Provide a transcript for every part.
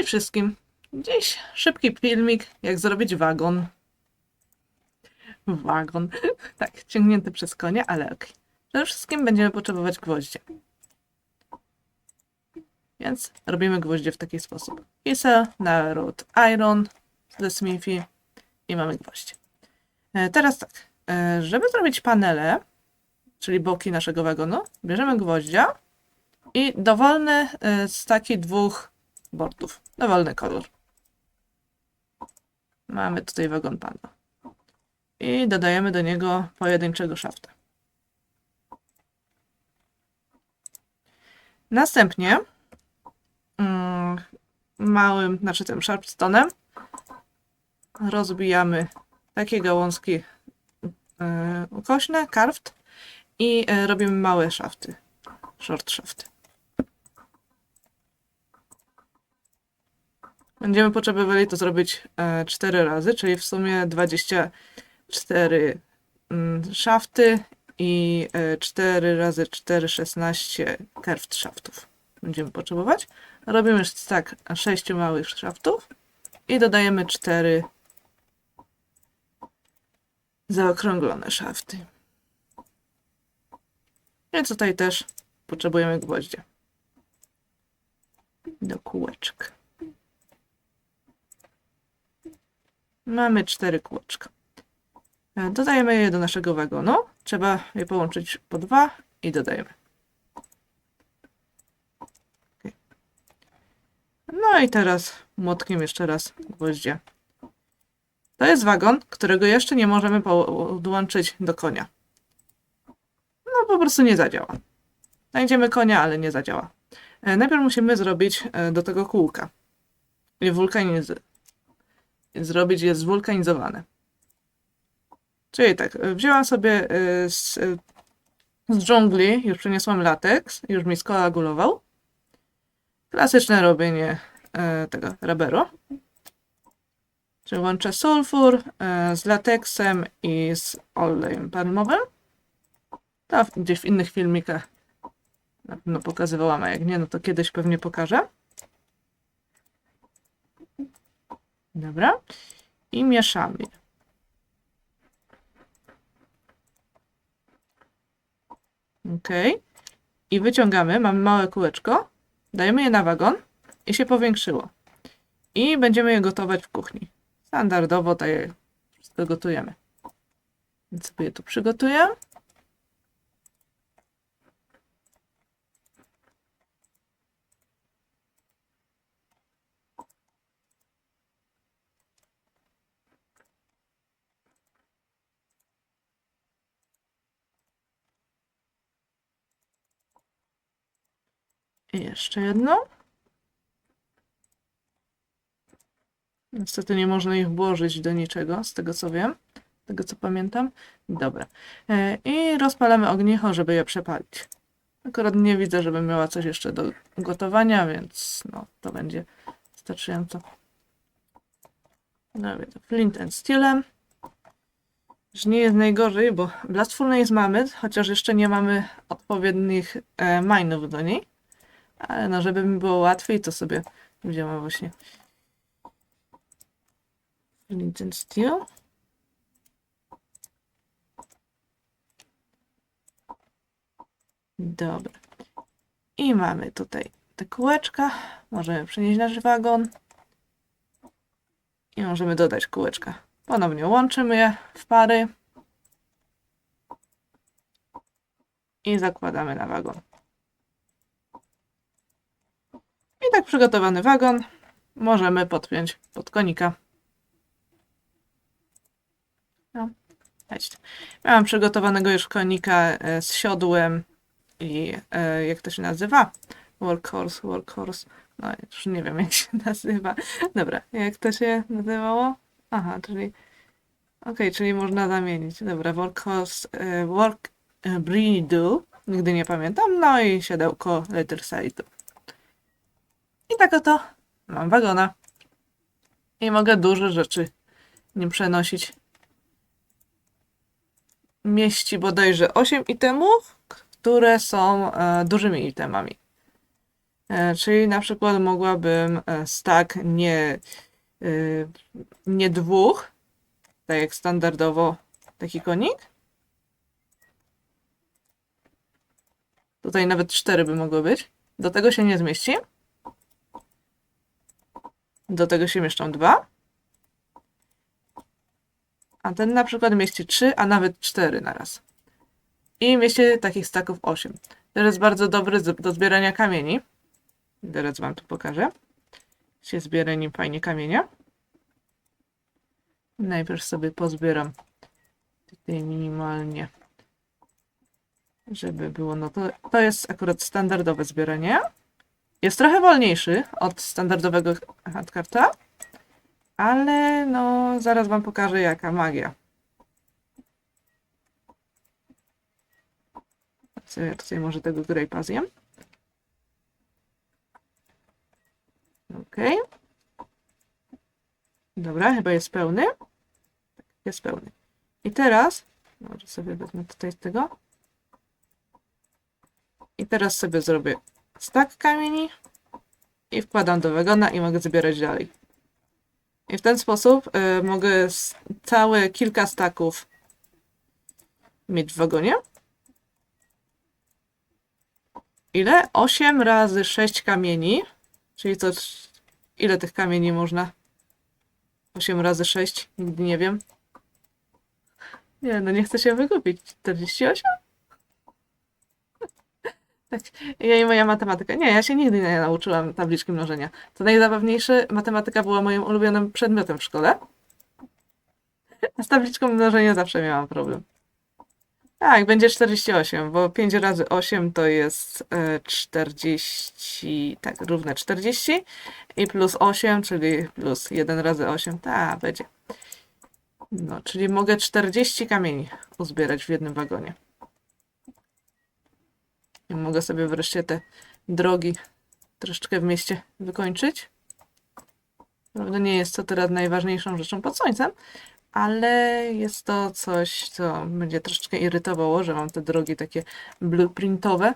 Cześć wszystkim. Dziś szybki filmik, jak zrobić wagon. Wagon. Tak, ciągnięty przez konia, ale ok. Przede wszystkim będziemy potrzebować gwoździe. Więc robimy gwoździe w taki sposób. Kisel, naród, iron ze smithy i mamy gwoździe. E, Teraz tak, e, żeby zrobić panele, czyli boki naszego wagonu, bierzemy gwoździa i dowolny e, z takich dwóch bordów. Dowolny kolor. Mamy tutaj wagon pana. I dodajemy do niego pojedynczego szafta. Następnie mm, małym, znaczy tym sharpstonem rozbijamy takie gałązki yy, ukośne, karft i yy, robimy małe szafty, short shafty. Będziemy potrzebowali to zrobić e, 4 razy, czyli w sumie 24 mm, szafty i e, 4 razy 4, 16 kerft szaftów. Będziemy potrzebować. Robimy tak 6 małych szaftów i dodajemy 4 zaokrąglone szafty. I tutaj też potrzebujemy gwoździe do kółeczek. Mamy cztery kółeczka. E, Dodajemy je do naszego wagonu. Trzeba je połączyć po dwa i dodajemy. No i teraz młotkiem jeszcze raz gwoździe. To jest wagon, którego jeszcze nie możemy podłączyć do konia. No po prostu nie zadziała. Znajdziemy konia, ale nie zadziała. E, Najpierw musimy zrobić e, do tego kółka. Wulkaniz zrobić je zwulkanizowane. Czyli tak, y, wzięłam sobie y, z, y, z dżungli, już przyniosłam lateks, już mi skoagulował. Klasyczne robienie e, tego raberu. Czyli łączę sulfur z lateksem i z olejem palmowym. To gdzieś w innych filmikach na pewno pokazywałam, a jak nie, no to kiedyś pewnie pokażę. Dobra. I mieszamy. Ok. I wyciągamy, mamy małe kółeczko, dajemy je na wagon i się powiększyło. I będziemy je gotować w kuchni. Standardowo tak wszystko gotujemy. Więc sobie tu przygotuję. I jeszcze jedno. Niestety nie można ich włożyć do niczego, z tego co wiem, z tego co pamiętam. Dobra. E, I rozpalamy ognicho, żeby je przepalić. Akurat nie widzę, żeby miała coś jeszcze do gotowania, więc no, to będzie wystarczająco. Dobra, to flint and steelem. Że nie jest najgorzej, bo Blast Furnace mamy, chociaż jeszcze nie mamy odpowiednich e, mine'ów do niej. Ale no, żeby mi było łatwiej, to sobie wzięłam właśnie Flint and Steel. Dobra. I mamy tutaj te kółeczka. Możemy przenieść nasz wagon. I możemy dodać kółeczka. Ponownie łączymy je w pary. I zakładamy na wagon. I tak przygotowany wagon możemy podpiąć pod konika. No. Miałam przygotowanego już konika e, z siodłem i e, jak to się nazywa? Workhorse, workhorse. No już nie wiem jak się nazywa. Dobra, jak to się nazywało? Aha, czyli okej, czyli można zamienić. Dobra, workhorse, work e, breedu. Nigdy nie pamiętam. No i siodełko letter side'u. I tak oto mam wagona. I mogę duże rzeczy nim przenosić. Mieści bodajże 8 itemów, które są e, dużymi itemami. E, czyli na przykład mogłabym e, stack nie, y, nie dwóch, tak jak standardowo taki konik. Tutaj nawet cztery by mogły być. Do tego się nie zmieści. Do tego się mieszczą dwa. A ten na przykład mieści 3, a nawet 4 na raz. I mieści takich staków 8. To jest bardzo dobry do zbierania kamieni. Teraz wam tu pokażę. Się zbiera nim fajnie kamienia. Najpierw sobie pozbieram tutaj minimalnie, żeby było, no to, to jest akurat standardowe zbieranie. Jest trochę wolniejszy od standardowego handkarta, ale no zaraz wam pokażę jaka magia. Sobie tutaj może tego grape'a zjem. Okej. Dobra, chyba jest pełny. Tak, jest pełny. I teraz, może sobie wezmę tutaj tego. I teraz sobie zrobię stack kamieni i wkładam do wagona i mogę zbierać dalej. I w ten sposób y, mogę całe kilka staków mieć w wagonie. Ile? 8 razy 6 kamieni. Czyli to ile tych kamieni można? 8 razy 6? Nigdy nie wiem. Nie, no nie chcę się wygubić. 48? Tak, ja i moja matematyka. Nie, ja się nigdy nie nauczyłam tabliczki mnożenia. To najzabawniejsze, matematyka była moim ulubionym przedmiotem w szkole. A z tabliczką mnożenia zawsze miałam problem. Tak, będzie 48, bo 5 razy 8 to jest e, 40, tak, równe 40 i plus 8, czyli plus 1 razy 8, tak, będzie. No, czyli mogę 40 kamieni uzbierać w jednym wagonie. I mogę sobie wreszcie te drogi troszeczkę w mieście wykończyć. Prawda, nie jest to teraz najważniejszą rzeczą pod słońcem, ale jest to coś, co będzie troszeczkę irytowało, że mam te drogi takie blueprintowe.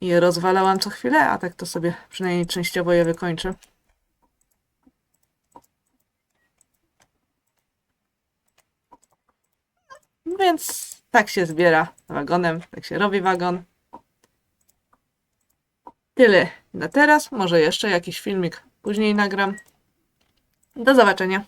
I je rozwalałam co chwilę, a tak to sobie przynajmniej częściowo je wykończę. Więc tak się zbiera wagonem, tak się robi wagon. Tyle na teraz. Może jeszcze jakiś filmik później nagram. Do zobaczenia.